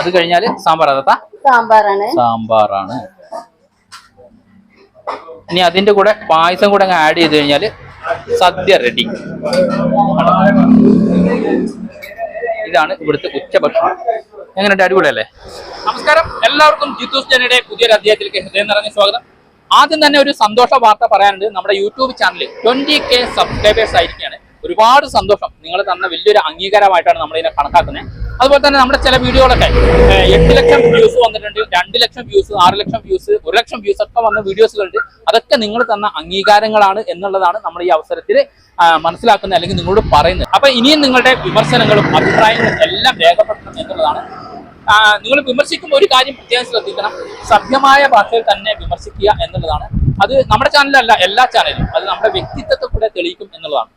അത് കഴിഞ്ഞാൽ സാമ്പാർ അതാ സാമ്പാറാണ്. സാമ്പാറാണ്. ഇനി അതിന്റെ കൂടെ പായസം കൂടെ അങ്ങ് ആഡ് ചെയ്ത് കഴിഞ്ഞാൽ സദ്യ റെഡി ഇതാണ് ഇവിടുത്തെ ഉച്ചഭക്ഷണം. എങ്ങനെയുണ്ട്? അടിപൊളിയല്ലേ? നമസ്കാരം. എല്ലാവർക്കും ജിത്തൂസ് ജനയുടെ പുതിയൊരു അധ്യായത്തിലേക്ക് ഹൃദയം നിറഞ്ഞ സ്വാഗതം. ആദ്യം തന്നെ ഒരു സന്തോഷ വാർത്ത പറയാനുണ്ട്. നമ്മുടെ യൂട്യൂബ് ചാനലിൽ ട്വന്റി കെ സബ്സ്ക്രൈബേഴ്സ് ആയിരിക്കുകയാണ്. ഒരുപാട് സന്തോഷം. നിങ്ങൾ തന്ന വലിയൊരു അംഗീകാരമായിട്ടാണ് നമ്മളിതിനെ കണക്കാക്കുന്നത്. അതുപോലെ തന്നെ നമ്മുടെ ചില വീഡിയോകളൊക്കെ എട്ട് ലക്ഷം വ്യൂസ് വന്നിട്ടുണ്ട് രണ്ട് ലക്ഷം വ്യൂസ് ആറ് ലക്ഷം വ്യൂസ് ഒരു ലക്ഷം വ്യൂസ് ഒക്കെ വന്ന വീഡിയോസുകളുണ്ട്. അതൊക്കെ നിങ്ങൾ തന്ന അംഗീകാരങ്ങളാണ് എന്നുള്ളതാണ് നമ്മൾ ഈ അവസരത്തിൽ മനസ്സിലാക്കുന്നത് അല്ലെങ്കിൽ നിങ്ങളോട് പറയുന്നത്. അപ്പൊ ഇനിയും നിങ്ങളുടെ വിമർശനങ്ങളും അഭിപ്രായങ്ങളും എല്ലാം രേഖപ്പെടുത്തണം എന്നുള്ളതാണ്. നിങ്ങൾ വിമർശിക്കുമ്പോൾ ഒരു കാര്യം പ്രത്യേകം ശ്രദ്ധിക്കണം. സഭ്യമായ ഭാഷയിൽ തന്നെ വിമർശിക്കുക എന്നുള്ളതാണ്. അത് നമ്മുടെ ചാനലല്ല എല്ലാ ചാനലും അത് നമ്മുടെ വ്യക്തിത്വത്തെ കൂടെ തെളിയിക്കും എന്നുള്ളതാണ്.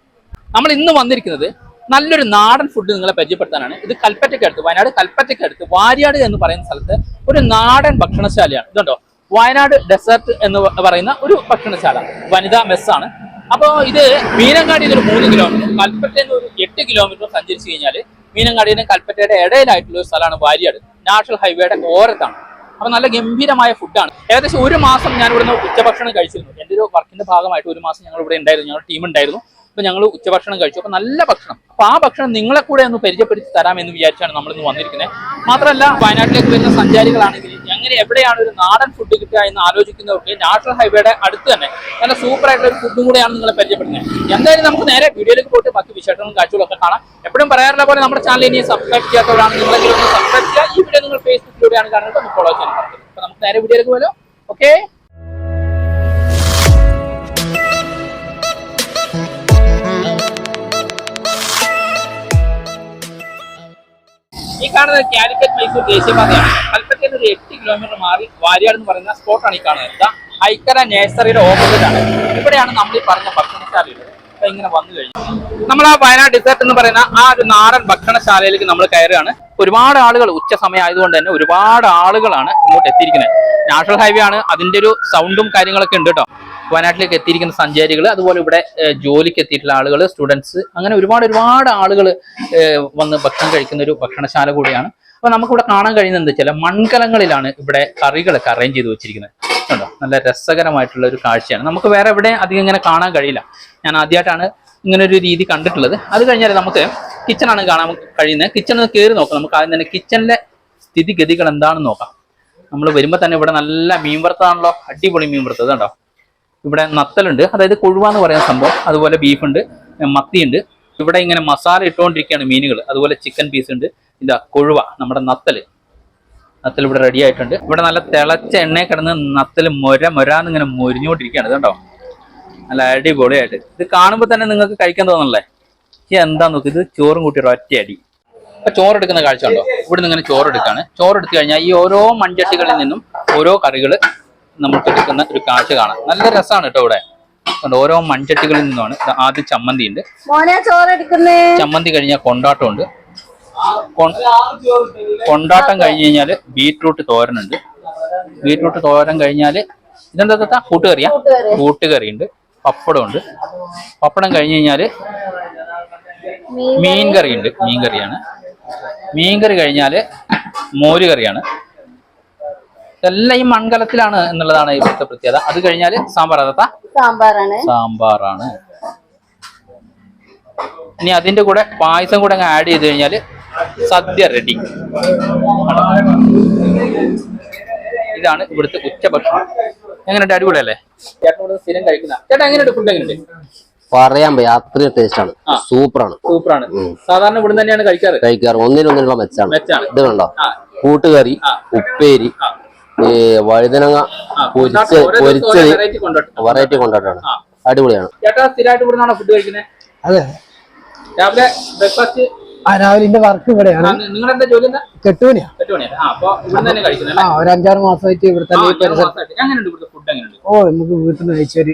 നമ്മൾ ഇന്ന് വന്നിരിക്കുന്നത് നല്ലൊരു നാടൻ ഫുഡ് നിങ്ങളെ പരിചയപ്പെടുത്താനാണ്. ഇത് കൽപ്പറ്റയ്ക്ക് അടുത്ത് വയനാട് കൽപ്പറ്റയ്ക്ക് അടുത്ത് വാര്യാട് എന്ന് പറയുന്ന സ്ഥലത്ത് ഒരു നാടൻ ഭക്ഷണശാലയാണ്. ഇതുണ്ടോ? വയനാട് ഡെസേർട്ട് എന്ന് പറയുന്ന ഒരു ഭക്ഷണശാല. വനിതാ മെസ്സാണ് അപ്പോൾ ഇത് മീനങ്ങാടിയിൽ ഒരു മൂന്ന് കിലോമീറ്റർ കൽപ്പറ്റയിൽ നിന്ന് ഒരു എട്ട് കിലോമീറ്റർ സഞ്ചരിച്ചു കഴിഞ്ഞാൽ മീനങ്ങാടിയുടെ കൽപ്പറ്റയുടെ ഇടയിലായിട്ടുള്ള ഒരു സ്ഥലമാണ് വാര്യാട്. നാഷണൽ ഹൈവേയുടെ ഓരത്താണ്. അപ്പം നല്ല ഗംഭീരമായ ഫുഡാണ് ഏകദേശം ഒരു മാസം ഞാൻ ഇവിടുന്ന് ഉച്ചഭക്ഷണം കഴിച്ചിരുന്നു. എന്റെ ഒരു വർക്കിന്റെ ഭാഗമായിട്ട് ഒരു മാസം ഞങ്ങൾ ഇവിടെ ഉണ്ടായിരുന്നു. ഞങ്ങളുടെ ടീം ഉണ്ടായിരുന്നു. അപ്പൊ ഞങ്ങൾ ഉച്ചഭക്ഷണം കഴിച്ചു. അപ്പൊ നല്ല ഭക്ഷണം. അപ്പൊ ആ ഭക്ഷണം നിങ്ങളെ കൂടെ ഒന്ന് പരിചയപ്പെടുത്തി തരാമെന്ന് വിചാരിച്ചാണ് നമ്മൾ ഇന്ന് വന്നിരിക്കുന്നത് മാത്രമല്ല വയനാട്ടിലേക്ക് വരുന്ന സഞ്ചാരികളാണെങ്കിൽ എങ്ങനെ എവിടെയാണ് ഒരു നാടൻ ഫുഡ് കിട്ടുക എന്ന് ആലോചിക്കുന്നവർക്ക് നാഷണൽ ഹൈവേയുടെ അടുത്ത് തന്നെ. നല്ല സൂപ്പർ ആയിട്ടുള്ള ഒരു ഫുഡും കൂടെയാണ് നിങ്ങളെ പരിചയപ്പെടുന്നത് എന്തായാലും നമുക്ക് നേരെ വീഡിയോയിലേക്ക് പോയിട്ട് ബാക്കി വിശേഷങ്ങളും കാഴ്ചകളൊക്കെ കാണാം. എപ്പോഴും പറയാറുള്ള പോലെ നമ്മുടെ ചാനൽ ഇനി സബ്സ്ക്രൈബ് ചെയ്യാത്തവരാണ് നിങ്ങളെങ്കിലും ഒന്ന് സബ്സ്ക്രൈബ് ചെയ്യുക. ഈ വീഡിയോ നിങ്ങൾ ഫേസ്ബുക്കിലൂടെയാണ് കാണുന്നത്. ഒന്ന് ഫോളോ ചെയ്യാൻ പറ്റും അപ്പൊ നമുക്ക് നേരെ വീഡിയോയിലേക്ക് പോലോ ഓക്കെ കാണുന്നത് കാലിക്കറ്റ് മൈസൂർ ദേശീയപാതയാണ് കൽപ്പറ്റയിൽ ഒരു എട്ട് കിലോമീറ്റർ മാറി വാര്യാട് എന്ന് പറയുന്ന സ്പോട്ടാണ് ഈ കാണുന്നത്. ഐക്കര നേഴ്സറിയുടെ ഓപ്പോസിറ്റ് ആണ്. ഇവിടെയാണ് നമ്മൾ ഈ പറഞ്ഞ ഭക്ഷണശാലയുള്ളത്. അപ്പൊ ഇങ്ങനെ വന്നു കഴിഞ്ഞു. നമ്മൾ ആ വയനാട് ഡിസേർട്ട് എന്ന് പറയുന്ന ആ ഒരു നാടൻ ഭക്ഷണശാലയിലേക്ക് നമ്മൾ കയറുകയാണ്. ഒരുപാട് ആളുകൾ ഉച്ച സമയം ആയതുകൊണ്ട് തന്നെ ഒരുപാട് ആളുകളാണ് ഇങ്ങോട്ട് എത്തിയിരിക്കുന്നത്. നാഷണൽ ഹൈവേ ആണ്. അതിന്റെ ഒരു സൗണ്ടും കാര്യങ്ങളൊക്കെ ഉണ്ട് കേട്ടോ. വയനാട്ടിലേക്ക് എത്തിയിരിക്കുന്ന സഞ്ചാരികൾ അതുപോലെ ഇവിടെ ജോലിക്ക് എത്തിയിട്ടുള്ള ആളുകൾ സ്റ്റുഡൻസ് അങ്ങനെ ഒരുപാട് ഒരുപാട് ആളുകൾ വന്ന് ഭക്ഷണം കഴിക്കുന്ന ഒരു ഭക്ഷണശാല കൂടിയാണ്. അപ്പൊ നമുക്കിവിടെ കാണാൻ കഴിയുന്നത് എന്താ? വെച്ചാൽ മൺകലങ്ങളിലാണ് ഇവിടെ കറികളൊക്കെ അറേഞ്ച് ചെയ്ത് വെച്ചിരിക്കുന്നത്. കണ്ടോ? നല്ല രസകരമായിട്ടുള്ള ഒരു കാഴ്ചയാണ്. നമുക്ക് വേറെ എവിടെ അധികം ഇങ്ങനെ കാണാൻ കഴിയില്ല. ഞാൻ ആദ്യമായിട്ടാണ് ഇങ്ങനെ ഒരു രീതി കണ്ടിട്ടുള്ളത്. അത് കഴിഞ്ഞാൽ നമുക്ക് കിച്ചണാണ് കാണാൻ കഴിയുന്നത്. കിച്ചണിൽ കയറി നോക്കാം. നമുക്ക് ആദ്യം തന്നെ കിച്ചണിലെ സ്ഥിതിഗതികൾ എന്താണെന്ന് നോക്കാം. നമ്മൾ വരുമ്പോൾ തന്നെ ഇവിടെ നല്ല മീൻ വറുത്താണല്ലോ അടിപൊളി മീൻ വറുത്തത് കണ്ടോ? ഇവിടെ നത്തലുണ്ട്. അതായത് കൊഴുവ എന്ന് പറയുന്ന സംഭവം. അതുപോലെ ബീഫുണ്ട് മത്തിയുണ്ട്. ഇവിടെ ഇങ്ങനെ മസാല ഇട്ടുകൊണ്ടിരിക്കുകയാണ് മീനുകൾ അതുപോലെ ചിക്കൻ പീസ് ഉണ്ട്. ഇതാ കൊഴുവ നമ്മുടെ നത്തൽ. നത്തൽ ഇവിടെ റെഡി ആയിട്ടുണ്ട്. ഇവിടെ നല്ല തിളച്ച എണ്ണയെ കിടന്ന് നത്തൽ മൊര മൊരാന്ന് ഇങ്ങനെ മൊരിഞ്ഞുകൊണ്ടിരിക്കുകയാണ്. കണ്ടോ? നല്ല അടിപൊളിയായിട്ട്. ഇത് കാണുമ്പോൾ തന്നെ നിങ്ങൾക്ക് കഴിക്കാൻ തോന്നണല്ലേ? എന്താന്ന് എന്താ നോക്ക് ഇത് ചോറും കൂട്ടി ഒറ്റ അടി. ഇപ്പൊ ചോറ് എടുക്കുന്ന കാഴ്ച ഉണ്ടോ ഇവിടുന്ന് ഇങ്ങനെ ചോറ് ചോറെടുത്തു ചോറ് എടുത്തു കഴിഞ്ഞാൽ ഈ ഓരോ മൺചട്ടികളിൽ നിന്നും ഓരോ കറികൾ നമുക്ക് എടുക്കുന്ന ഒരു കാഴ്ച കാണാം. നല്ല രസമാണ് കേട്ടോ ഇവിടെ. ഓരോ മൺചട്ടികളിൽ നിന്നുമാണ് ആദ്യം ചമ്മന്തി ഉണ്ട് മോനെ ചോറെടുക്കുന്നേ. ചമ്മന്തി കഴിഞ്ഞാൽ കൊണ്ടാട്ടം ഉണ്ട് കൊണ്ടാട്ടം കഴിഞ്ഞ് കഴിഞ്ഞാൽ ബീറ്റ്റൂട്ട് തോരനുണ്ട്. ബീറ്റ്റൂട്ട് തോരൻ കഴിഞ്ഞാൽ ഇതെന്താ തത്ത? കൂട്ടുകറിയാ? കൂട്ടുകറി. ഉണ്ട് പപ്പടം ഉണ്ട് പപ്പടം കഴിഞ്ഞ് കഴിഞ്ഞാൽ മീൻ മീൻ കറി ഉണ്ട് മീൻ കറിയാണ് മീൻ കറി കഴിഞ്ഞാൽ മോര് കറിയാണ് ഇതെല്ലാം ഈ മൺകലത്തിലാണ് എന്നുള്ളതാണ് ഇവിടുത്തെ പ്രത്യേകത. അത് കഴിഞ്ഞാൽ സാമ്പാർ അതാ സാമ്പാറാണ്. സാമ്പാറാണ്. ഇനി അതിന്റെ കൂടെ പായസം കൂടെ അങ്ങ് ആഡ് ചെയ്ത് കഴിഞ്ഞാൽ സദ്യ റെഡി ഇതാണ് ഇവിടുത്തെ ഉച്ചഭക്ഷണം. എങ്ങനെയുണ്ട്? അടിപൊളിയല്ലേ? ചേട്ടൻ ഇവിടെ സ്ഥിരം കഴിക്കുന്ന. ചേട്ടാ എങ്ങനെയുണ്ട് ഫുഡ് എങ്ങനെയുണ്ട്? പറയാൻ പോയി അത്രയും ടേസ്റ്റ് ആണ്. സൂപ്പറാണ്. സൂപ്പറാണ്. സാധാരണ ഇവിടെ തന്നെയാണ് കഴിക്കാറ്? കഴിക്കാറ്. ഒന്നിനൊന്നിനുള്ള മെച്ചാണ്. മെച്ചാണ്. ഇത് കണ്ടോ? കൂട്ടുകറി ഉപ്പേരി ഈ വഴുതനങ്ങ പൊരിച്ച് പൊരിച്ച് പൊരിച്ചത് വെറൈറ്റി കൊണ്ടാട്ടാണ് അടിപൊളിയാണ്. ചേട്ടാ സ്ഥിരമായിട്ട് ഇവിടെ നിന്നാണോ ഫുഡ് കഴിക്കുന്നത് അതെ. രാവിലെ ബ്രേക്ക്ഫാസ്റ്റ് ആ രാവിലെ എന്റെ വർക്ക് ഇവിടെയാണ് നിങ്ങളുടെ ജോലി കെട്ടുപണിയാ ആ ഒരു അഞ്ചാറ് മാസമായിട്ട് ഇവിടെ തന്നെ ഓ നമുക്ക് വീട്ടിൽ നിന്ന് കഴിച്ചൊരു.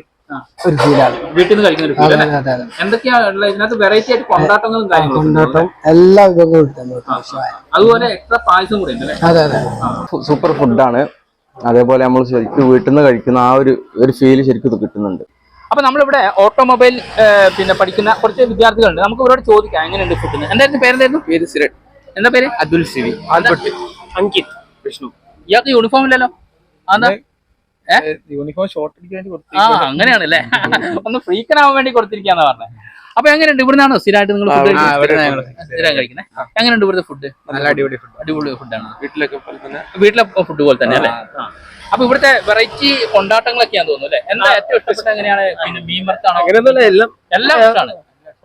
ഒരു ഫീലാണ് വീട്ടിൽ നിന്ന് കഴിക്കുന്ന ഒരു അതെ ഫുഡ് അതെ അതെ അതെ. എന്തൊക്കെയാ ഉള്ളത്? ഇതിനകത്ത് വെറൈറ്റി ആയിട്ട് കൊണ്ടാട്ടങ്ങളും. കൊണ്ടാട്ടം എല്ലാ വിഭവങ്ങളും അതുപോലെ എക്സ്ട്രാ പായസം കൂടെ അതെ അതെ സൂപ്പർ ഫുഡാണ് അതേപോലെ നമ്മൾ ശരിക്കും വീട്ടിൽ നിന്ന് കഴിക്കുന്ന ആ ഒരു ഒരു ഫീൽ ശരിക്കും ഇത് കിട്ടുന്നുണ്ട്. അപ്പൊ നമ്മളിവിടെ ഓട്ടോമൊബൈൽ പിന്നെ പഠിക്കുന്ന കുറച്ച് വിദ്യാർത്ഥികളുണ്ട്. നമുക്ക് ഇവരോട് ചോദിക്കാം എങ്ങനെയുണ്ട് ഫുഡിന് എന്തായിരുന്നു പേരെന്തായിരുന്നു? പേര് സിരൺ. എന്താ പേര്? Atul C V. Albert. Ankit. Vishnu. ഇയാൾക്ക് യൂണിഫോം ഇല്ലല്ലോ? യൂണിഫോം ഷോർട്ട് അടിക്കാൻ വേണ്ടി ആ അങ്ങനെയാണല്ലേ. ഒന്ന് ഫ്രീക്കനാവാൻ വേണ്ടി കൊടുത്തിരിക്കാന്ന് പറഞ്ഞത് അപ്പൊ എങ്ങനെയുണ്ട്? ഇവിടുന്നാണോ സ്ഥിരമായിട്ട് നിങ്ങൾ ഫുഡ് സ്ഥിരം കഴിക്കുന്നത്? എങ്ങനെയുണ്ട് ഇവിടുത്തെ ഫുഡ് നല്ല അടിപൊളി ഫുഡ് അടിപൊളി ഫുഡാണ് വീട്ടിലൊക്കെ വീട്ടിലെ ഫുഡ് പോലെ തന്നെ അല്ലേ? ആ. അപ്പൊ ഇവിടുത്തെ വെറൈറ്റി കൊണ്ടാട്ടങ്ങളൊക്കെയാന്ന് തോന്നുന്നു അല്ലെ? എന്താ ഏറ്റവും ഇഷ്ടപ്പെട്ട എങ്ങനെയാണ്? പിന്നെ മീൻ വറുത്താണോ? അങ്ങനെയൊന്നുമില്ല എല്ലാം എല്ലാം ഇഷ്ടമാണ്.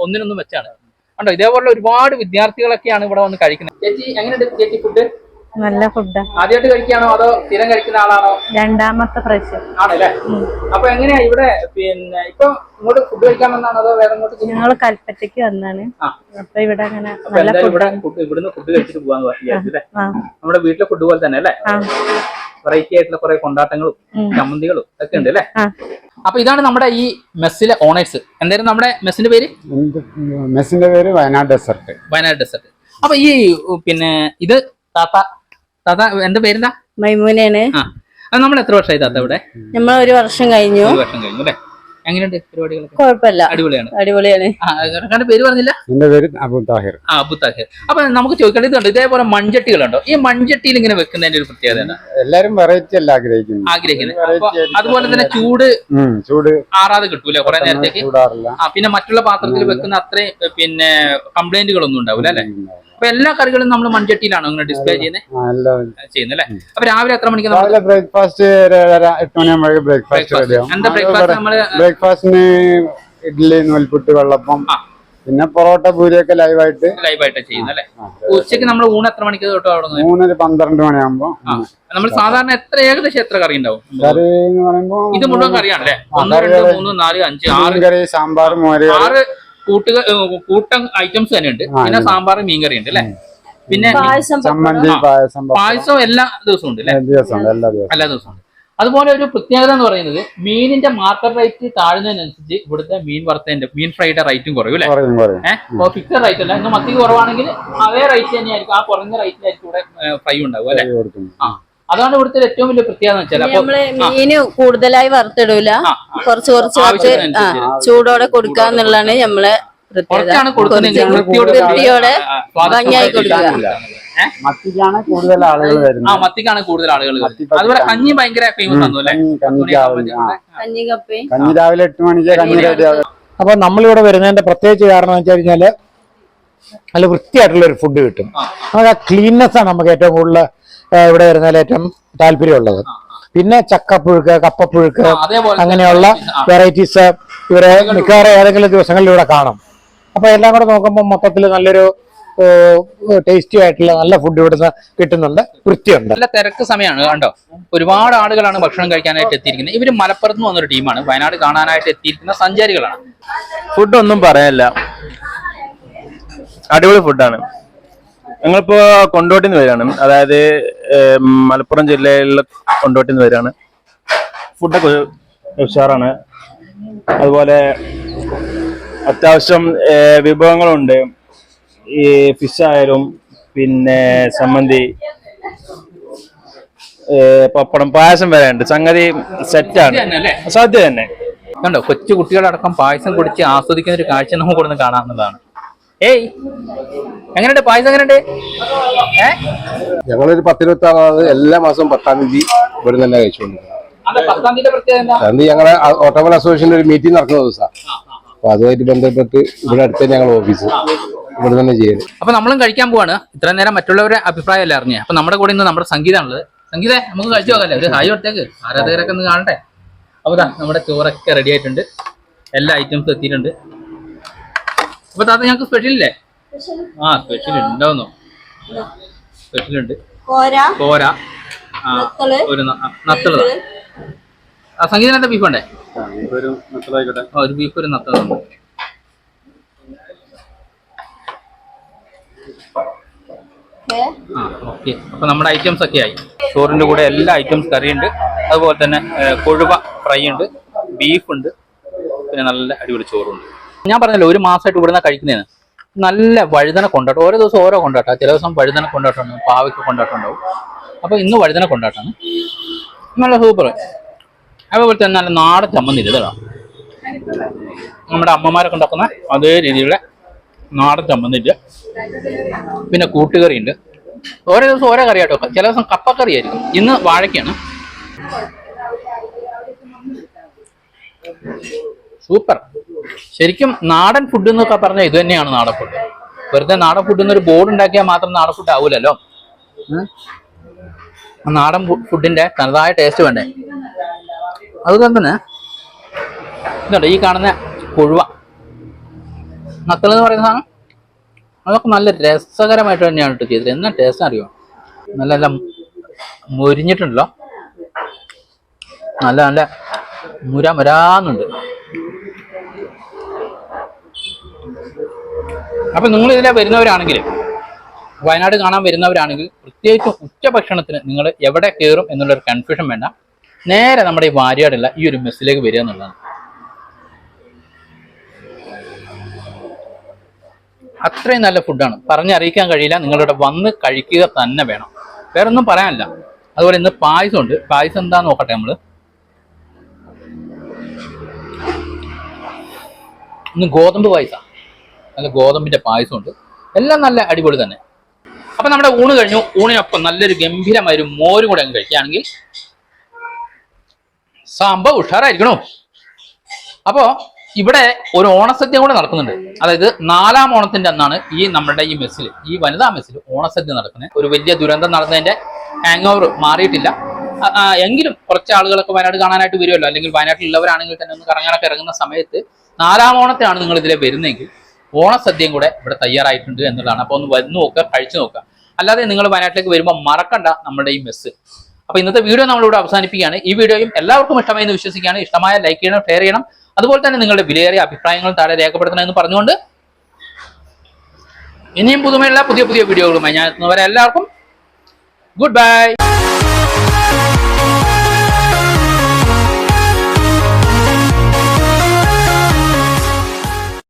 ഒന്നിനൊന്നും വെച്ചാണ്. കണ്ടോ ഇതേപോലുള്ള ഒരുപാട് വിദ്യാർത്ഥികളൊക്കെയാണ് ഇവിടെ വന്ന് കഴിക്കുന്നത്. ചേച്ചി എങ്ങനെയുണ്ട് ചേച്ചി ഫുഡ് നല്ല ഫുഡാ ആദ്യമായിട്ട് കഴിക്കുകയാണോ അതോ സ്ഥിരം കഴിക്കുന്ന ആളാണോ? രണ്ടാമത്തെ പ്രാവശ്യം. ആണല്ലേ? അപ്പൊ എങ്ങനെയാ ഇവിടെ പിന്നെ ഇപ്പൊ ഇങ്ങോട്ട് ഫുഡ് കഴിക്കാൻ വന്നാണോ അതോ വേറെ ഇങ്ങോട്ട്? ഞങ്ങൾ കൽപ്പറ്റയ്ക്ക് വന്നാണ്. അപ്പൊ ഇവിടെ അങ്ങനെ നല്ല ഇവിടെ ഫുഡ് ഇവിടുന്ന് ഫുഡ് കഴിച്ചിട്ട് പോവാന്ന് വിചാരിച്ചല്ലേ നമ്മുടെ വീട്ടിലെ ഫുഡ് പോലെ തന്നെ അല്ലേ? വെറൈറ്റി ആയിട്ടുള്ള കുറെ കൊണ്ടാട്ടങ്ങളും ചമ്മന്തികളും ഒക്കെ ഉണ്ട് അല്ലേ? അപ്പൊ ഇതാണ് നമ്മുടെ ഈ മെസ്സിലെ ഓണേഴ്സ്. എന്തായാലും നമ്മുടെ മെസ്സിന്റെ പേര്? മെസ്സിന്റെ പേര് വയനാട് ഡെസർട്ട് വയനാട് ഡെസർട്ട് അപ്പൊ ഈ പിന്നെ ഇത് താത്ത താത്ത എന്താ പേരെന്താ? മൈമൂനാണ് നമ്മൾ എത്ര വർഷമായി താത്ത ഇവിടെ? നമ്മൾ ഒരു വർഷം കഴിഞ്ഞു. ഒരു വർഷം കഴിഞ്ഞു അല്ലേ? എങ്ങനെയുണ്ട് പരിപാടികളൊക്കെ? കുഴപ്പമില്ല. അടിപൊളിയാണ്. അടിപൊളിയാണ്. ആ ഇറക്കാന്റെ പേര് പറഞ്ഞില്ല? എന്റെ പേര് അബു താഹിർ. ആ അബു താഹിർ. അപ്പൊ നമുക്ക് ചോദിക്കേണ്ടത് ഇതേപോലെ മൺചട്ടികളുണ്ടോ? ഈ മൺചട്ടിയിൽ ഇങ്ങനെ വെക്കുന്നതിന്റെ ഒരു പ്രത്യേകത എല്ലാരും വെറൈറ്റി അല്ല ആഗ്രഹിക്കുന്നു ആഗ്രഹിക്കുന്നത്. അതുപോലെ തന്നെ ചൂട് ചൂട് ആറാതെ കിട്ടൂല കുറെ നേരത്തേക്ക്? ചൂടാറില്ല. ആ പിന്നെ മറ്റുള്ള പാത്രത്തിൽ വെക്കുന്ന അത്രയും പിന്നെ കംപ്ലൈന്റുകളൊന്നും ഉണ്ടാവില്ല അല്ലെ? അപ്പൊ എല്ലാ കറികളും നമ്മൾ മൺചട്ടിയിലാണ് അങ്ങനെ ഡിസ്പ്ലേ ചെയ്യുന്നത് അല്ലേ അപ്പൊ രാവിലെ എത്ര മണിക്ക് രാവിലെ ബ്രേക്ക്ഫാസ്റ്റ് എട്ട് മണിയാകുമ്പോഴേക്ക് ബ്രേക്ക്ഫാസ്റ്റ് Breakfast. റെഡിയാവും എന്താ breakfast നമ്മൾ? ബ്രേക്ക്ഫാസ്റ്റിന് ഇഡ്ഡലി നൂൽപുട്ട് വെള്ളപ്പം പിന്നെ പൊറോട്ട പൂരിയൊക്കെ ലൈവായിട്ട് ലൈവായിട്ട് ആയിട്ട് ചെയ്യുന്നല്ലേ ഉച്ചയ്ക്ക് നമ്മൾ ഊണ് എത്ര മണിക്ക് തൊട്ട് തുടങ്ങുന്നത് മൂന്നര പന്ത്രണ്ട് മണിയാകുമ്പോ നമ്മൾ സാധാരണ എത്ര ഏകദേശം എത്ര കറി ഉണ്ടാവും? കറി എന്ന് പറയുമ്പോ ഇത് മുഴുവൻ കറിയാണല്ലേ? ഒന്ന് രണ്ട് മൂന്ന് നാല് അഞ്ച് ആറ്. കറി സാമ്പാർ മോര് ആറ് കൂട്ടുക കൂട്ടം ഐറ്റംസ് തന്നെ ഉണ്ട് പിന്നെ സാമ്പാർ മീൻകറി ഉണ്ട് അല്ലെ പിന്നെ പായസം എല്ലാ ദിവസവും ഉണ്ട് അല്ലേ? എല്ലാ ദിവസവും എല്ലാ ദിവസവും. ഉണ്ട്. അതുപോലെ ഒരു പ്രത്യേകത എന്ന് പറയുന്നത് മീനിന്റെ മാർക്കറ്റ് റേറ്റ് താഴുന്നതിനനുസരിച്ച് ഇവിടുത്തെ മീൻ വറുത്തതിന്റെ മീൻ ഫ്രൈയുടെ റേറ്റും കുറയും അല്ലെ? കുറയും കുറയും. ഏഹ് അപ്പൊ ഫിക്സഡ് റേറ്റ് അല്ല. ഇന്ന് മത്തിക്ക് കുറവാണെങ്കിൽ അതേ റേറ്റ് തന്നെയായിരിക്കും. ആ കുറഞ്ഞ റേറ്റിലായിരിക്കും ഇവിടെ ഫ്രൈ ഉണ്ടാവും അല്ലെ? ആ. അതാണ് ഇവിടുത്തെ ഏറ്റവും വലിയ പ്രത്യേകത വെച്ചാൽ നമ്മൾ മീന് കൂടുതലായി വറുത്തിടൂല. ആ, കുറച്ച് കുറച്ച് ആ. ചൂടോടെ കൊടുക്കാന്നുള്ളതാണ് നമ്മളെ പ്രത്യേകത. കുറച്ചാണ് കൊടുക്കുന്നതെങ്കിൽ കുറച്ച് വൃത്തിയോട് കൂടി വൃത്തിയോടെ ആ, സ്വാദിഷ്ടമായി ഭംഗിയായി കൊടുക്കുക. മത്തിക്കാണ് കൂടുതൽ ആളുകൾ ആ വരുന്നത് മത്തിക്കാണ് കൂടുതൽ ആളുകൾ വരുന്നത്. അതുപോലെ കഞ്ഞി ഭയങ്കര ഫേമസ് ആണല്ലോ അല്ലെ? കഞ്ഞി- കഞ്ഞി രാവിലെ എട്ട് മണിക്ക് കഞ്ഞി റെഡി അപ്പൊ നമ്മളിവിടെ വരുന്നതിന്റെ പ്രത്യേകിച്ച് കാരണം വെച്ച് കഴിഞ്ഞാൽ നല്ല വൃത്തിയായിട്ടുള്ള ഒരു ഫുഡ് കിട്ടും. നമുക്ക് ആ ക്ലീൻനെസ് ആണ് നമുക്ക് ഏറ്റവും കൂടുതൽ ഇവിടെ വരുന്നതിൽ ഏറ്റവും താല്പര്യമുള്ളത്. പിന്നെ ചക്കപ്പുഴുക്ക് കപ്പപ്പുഴുക്ക് അങ്ങനെയുള്ള. വെറൈറ്റീസ് ഇവരെ മിക്കവാറും ഏതെങ്കിലും ദിവസങ്ങളിലൂടെ ഇവിടെ കാണും. അപ്പൊ എല്ലാം കൂടെ നോക്കുമ്പോൾ മൊത്തത്തിൽ നല്ലൊരു ടേസ്റ്റി ആയിട്ടുള്ള നല്ല ഫുഡ് ഇവിടുന്ന് കിട്ടുന്നുണ്ട് വൃത്തിയുണ്ട് നല്ല തിരക്ക് സമയമാണ് കണ്ടോ? ഒരുപാട് ആളുകളാണ് ഭക്ഷണം കഴിക്കാനായിട്ട് എത്തിയിരിക്കുന്നത്. ഇവർ മലപ്പുറത്ത് നിന്ന് വന്നൊരു ടീമാണ് വയനാട് കാണാനായിട്ട് എത്തിയിരിക്കുന്ന സഞ്ചാരികളാണ്. ഫുഡ് ഒന്നും പറയാനില്ല. അടിപൊളി ഫുഡാണ് ഞങ്ങളിപ്പോ കൊണ്ടോട്ടിന്ന് വരികയാണ്. അതായത് മലപ്പുറം ജില്ലയിലുള്ള കൊണ്ടോട്ടിന്ന് വരികയാണ്. ഫുഡൊക്കെ ഉഷാറാണ്. അതുപോലെ അത്യാവശ്യം വിഭവങ്ങളുണ്ട്. ഈ ഫിഷ് ആയാലും പിന്നെ സമ്മന്തി പപ്പടം പായസം വരെ ഉണ്ട്. സംഗതി സെറ്റാണ്? സദ്യ തന്നെ കണ്ടോ കൊച്ചു കുട്ടികളടക്കം പായസം കുടിച്ച് ആസ്വദിക്കുന്ന ഒരു കാഴ്ച നമുക്ക് കൊടുന്ന് കാണാവുന്നതാണ്. ഏയ് എങ്ങനെയുണ്ട്? പായസം എങ്ങനെയുണ്ട്? ഞങ്ങളൊരു പത്തിരുപത്തി ആളാണ് എല്ലാ മാസവും പത്താം തീയതി ഇവിടെ തന്നെ കഴിച്ചുകൊണ്ടിരിക്കും ഞങ്ങൾ പത്താം തീയതി ഞങ്ങളെ ഓട്ടോമൽ അസോസിയേഷന്റെ ഒരു മീറ്റിംഗ് നടക്കുന്ന ദിവസം. അപ്പൊ അതുമായിട്ട് ബന്ധപ്പെട്ട് ഇവിടെ അടുത്ത ഞങ്ങൾ ഓഫീസ് ഇവിടെ തന്നെ ചെയ്യും അപ്പൊ നമ്മളും കഴിക്കാൻ പോവാണ്. ഇത്ര നേരം മറ്റുള്ളവരുടെ അഭിപ്രായം അല്ല അറിഞ്ഞേ? അപ്പൊ നമ്മുടെ കൂടെ ഇന്ന് നമ്മുടെ സംഗീതമാണുള്ളത് സംഗീതേ നമുക്ക് കഴിച്ചു പോകാല്ലേ ഒരു ഹായ് ഒറ്റയ്ക്ക് ആരാധകരൊക്കെ ഒന്ന് കാണട്ടെ. അപ്പൊ നമ്മുടെ ചോറൊക്കെ റെഡി ആയിട്ടുണ്ട്. എല്ലാ ഐറ്റംസും എത്തിയിട്ടുണ്ട്. അപ്പൊ താത്ത ഞങ്ങൾക്ക് സ്പെഷ്യൽ ഇല്ലേ? ആ സ്പെഷ്യൽ ഉണ്ടാവുന്നു സ്പെഷ്യൽ ഉണ്ട് കോര. ഒരു നത്തൾ. ആ സംഗീതം എന്താ ബീഫ് ഉണ്ടേ ഒരു ബീഫ് ഒരു നത്തള ഓക്കെ അപ്പൊ നമ്മുടെ ഐറ്റംസ് ഒക്കെ ആയി. ചോറിന്റെ കൂടെ എല്ലാ ഐറ്റംസ് കറി ഉണ്ട് അതുപോലെ തന്നെ കൊഴുവ ഫ്രൈ ഉണ്ട്. ബീഫ് ഉണ്ട്. പിന്നെ നല്ല അടിപൊളി ചോറുണ്ട്. ഞാൻ പറഞ്ഞല്ലോ ഒരു മാസമായിട്ട് ഇവിടുന്ന് കഴിക്കുന്നതിന് നല്ല വഴുതന കൊണ്ടാട്ടം. ഓരോ ദിവസം ഓരോ കൊണ്ടാട്ടം. ചില ദിവസം വഴുതന കൊണ്ടാട്ടം പാവയ്ക്ക് കൊണ്ടാട്ടം ഉണ്ടാവും അപ്പൊ ഇന്ന് വഴുതന കൊണ്ടാട്ടാണ്. നല്ല സൂപ്പർ അതേപോലെ തന്നെ നല്ല നാടൻ ചമ്മന്തി ഇതാ നമ്മുടെ അമ്മമാരൊക്കെ ഉണ്ടാക്കുന്ന അതേ രീതിയിലുള്ള നാടൻ ചമ്മന്തി ഉണ്ട്. പിന്നെ കൂട്ടുകറി ഉണ്ട്. ഓരോ ദിവസം ഓരോ കറി കേട്ടോ ചില ദിവസം കപ്പക്കറി ആയിരിക്കും. ഇന്ന് വാഴയ്ക്കാണ്. സൂപ്പർ ശരിക്കും നാടൻ ഫുഡ് എന്നൊക്കെ പറഞ്ഞാൽ ഇത് തന്നെയാണ് നാടൻ ഫുഡ് വെറുതെ നാടൻ ഫുഡ് എന്നൊരു ബോർഡ് ഉണ്ടാക്കിയാൽ മാത്രം നാടൻ ഫുഡ് ആവൂലല്ലോ? നാടൻ ഫുഡിന്റെ തനതായ ടേസ്റ്റ് വേണ്ടേ? അതുപോലെ തന്നെ ഇതുണ്ട് ഈ കാണുന്ന കൊഴുവ. നത്തൽ എന്ന് പറയുന്ന സാധനം? അതൊക്കെ നല്ല രസകരമായിട്ട് തന്നെയാണ് കേട്ടോ ചെയ്തത്. എന്നാ ടേസ്റ്റ് അറിയോ? നല്ല നല്ല മൊരിഞ്ഞിട്ടുണ്ടല്ലോ. നല്ല നല്ല മുര മുരാന്നുണ്ട്. അപ്പൊ നിങ്ങൾ ഇതിലെ വരുന്നവരാണെങ്കിൽ വയനാട് കാണാൻ വരുന്നവരാണെങ്കിൽ പ്രത്യേകിച്ചും ഉച്ചഭക്ഷണത്തിന് നിങ്ങൾ എവിടെ കയറും എന്നുള്ളൊരു കൺഫ്യൂഷൻ വേണ്ട. നേരെ നമ്മുടെ ഈ വാര്യാടുള്ള ഈ ഒരു മെസ്സിലേക്ക് വരിക എന്നുള്ളതാണ്. അത്രയും നല്ല ഫുഡാണ് പറഞ്ഞറിയിക്കാൻ കഴിയില്ല. നിങ്ങളിവിടെ വന്ന് കഴിക്കുക തന്നെ വേണം. വേറെ ഒന്നും പറയാനില്ല. അതുപോലെ ഇന്ന് പായസം ഉണ്ട്. പായസം എന്താന്ന് നോക്കട്ടെ നമ്മൾ ഇന്ന് ഗോതമ്പ് പായസ. നല്ല ഗോതമ്പിന്റെ പായസം ഉണ്ട് എല്ലാം നല്ല അടിപൊളി തന്നെ. അപ്പൊ നമ്മുടെ ഊണ് കഴിഞ്ഞു. ഊണിനൊപ്പം നല്ലൊരു ഗംഭീരമായ ഒരു മോരും കൂടെ അങ്ങ് കഴിക്കുകയാണെങ്കിൽ സംഭവം ഉഷാറായിരിക്കണോ? അപ്പോ ഇവിടെ ഒരു ഓണസദ്യ കൂടെ നടക്കുന്നുണ്ട്. അതായത് നാലാം ഓണത്തിന്റെ അന്നാണ് ഈ നമ്മുടെ ഈ മെസ്സിൽ ഈ വനിതാ മെസ്സിൽ ഓണസദ്യ നടക്കുന്നത്. ഒരു വലിയ ദുരന്തം നടന്നതിന്റെ ഹാങ് ഓവർ മാറിയിട്ടില്ല എങ്കിലും കുറച്ച് ആളുകളൊക്കെ വയനാട് കാണാനായിട്ട് വരുമല്ലോ. അല്ലെങ്കിൽ വയനാട്ടിലുള്ളവരാണെങ്കിൽ തന്നെ ഒന്ന് കറങ്ങാനൊക്കെ ഇറങ്ങുന്ന സമയത്ത് നാലാം ഓണത്തിനാണ് നിങ്ങൾ ഇതിലെ വരുന്നതെങ്കിൽ ഓണസദ്യയും കൂടെ ഇവിടെ തയ്യാറായിട്ടുണ്ട് എന്നുള്ളതാണ്. അപ്പോൾ ഒന്ന് വന്ന് നോക്കുക കഴിച്ചു നോക്കുക അല്ലാതെ നിങ്ങൾ വയനാട്ടിലേക്ക് വരുമ്പോൾ മറക്കണ്ട നമ്മുടെ ഈ മെസ്സ് അപ്പൊ ഇന്നത്തെ വീഡിയോ നമ്മളിവിടെ അവസാനിപ്പിക്കുകയാണ്. ഈ വീഡിയോയും എല്ലാവർക്കും ഇഷ്ടമായി എന്ന് വിശ്വസിക്കുകയാണ്. ഇഷ്ടമായ ലൈക്ക് ചെയ്യണം ഷെയർ ചെയ്യണം. അതുപോലെ തന്നെ നിങ്ങളുടെ വിലയേറിയ അഭിപ്രായങ്ങൾ താഴെ രേഖപ്പെടുത്തണം എന്ന് പറഞ്ഞുകൊണ്ട് ഇനിയും പുതുമയുള്ള പുതിയ പുതിയ വീഡിയോകളുമായി ഞാൻ എത്തുന്നവരെ എല്ലാവർക്കും ഗുഡ് ബൈ